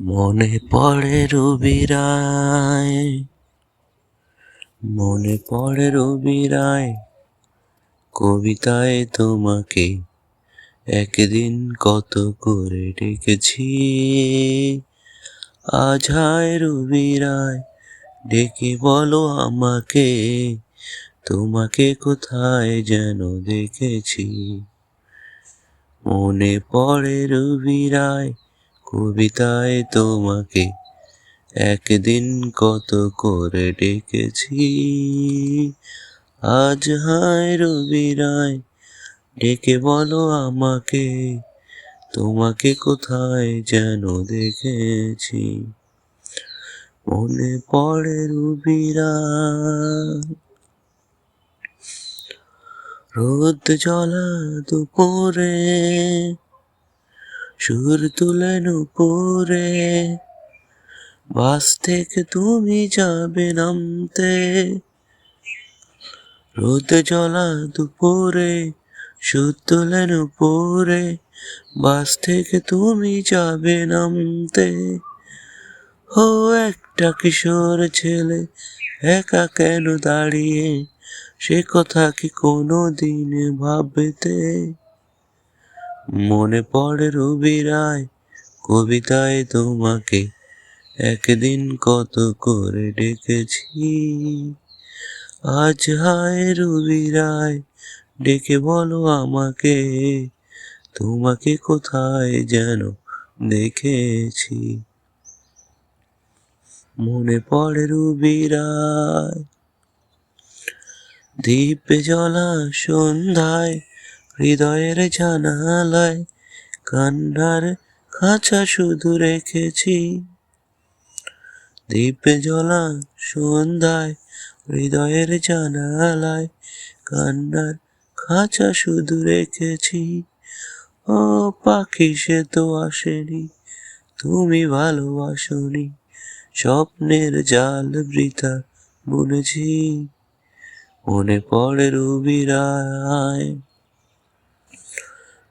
মনে পড়ে রবিরায়, মনে পড়ে রবিরায়, কবিতায় তোমাকে একদিন কত করে ডেকেছি। আজ হায় রবিরায়, ডেকে বলো আমাকে, তোমাকে কোথায় যেন দেখেছি। মনে পড়ে রবিরায় কবিতায় তোমাকে একদিন কত করে ডেকেছি। আজ হায় রবিরায় ডেকে বলো আমাকে, তোমাকে কোথায় যেন দেখেছি। মনে পড়ে রবিরায় রোদ জ্বলা দুপুরে সুর তুলে নুপুরে বাস থেকে তুমি যাবে নামতে। রোদ জ্বলা দুপুরে, সুর তুলেন নুপুরে বাস থেকে তুমি যাবে নামতে। ও একটা কিশোর ছেলে, একা কেন দাঁড়িয়ে? সে কথা কি কোনো দিন ভাবতে মনে পড়ে রবি রায় কবিতায় তোমাকে একদিন কত করে ডেকেছি। আজ হায় রবি রায় ডেকে বলো আমাকে, তোমাকে কোথায় যেন দেখেছি। মনে পড়ে রবি রায় দ্বীপ জ্বলা সন্ধ্যায় হৃদয়ের জানালায় কান্নার খাঁচা শুধু রেখেছি। দ্বীপ জ্বলা সন্ধ্যায় হৃদয়ের জানালায় কান্নার খাঁচা শুধু রেখেছি। ও পাখি সে তো আসেনি, তুমি ভালোবাসনি, স্বপ্নের জাল বৃথা বুনেছি। মনে পড়ে রবি রায়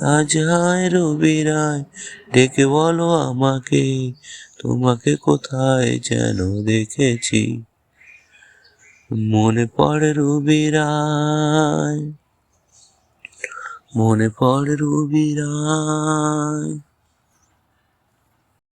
আজ হায় রবি রায় ডেকে বলো আমাকে, তোমাকে কোথায় যেন দেখেছি। মনে পড়ে রবি রায় মনে পড়ে রবি রায়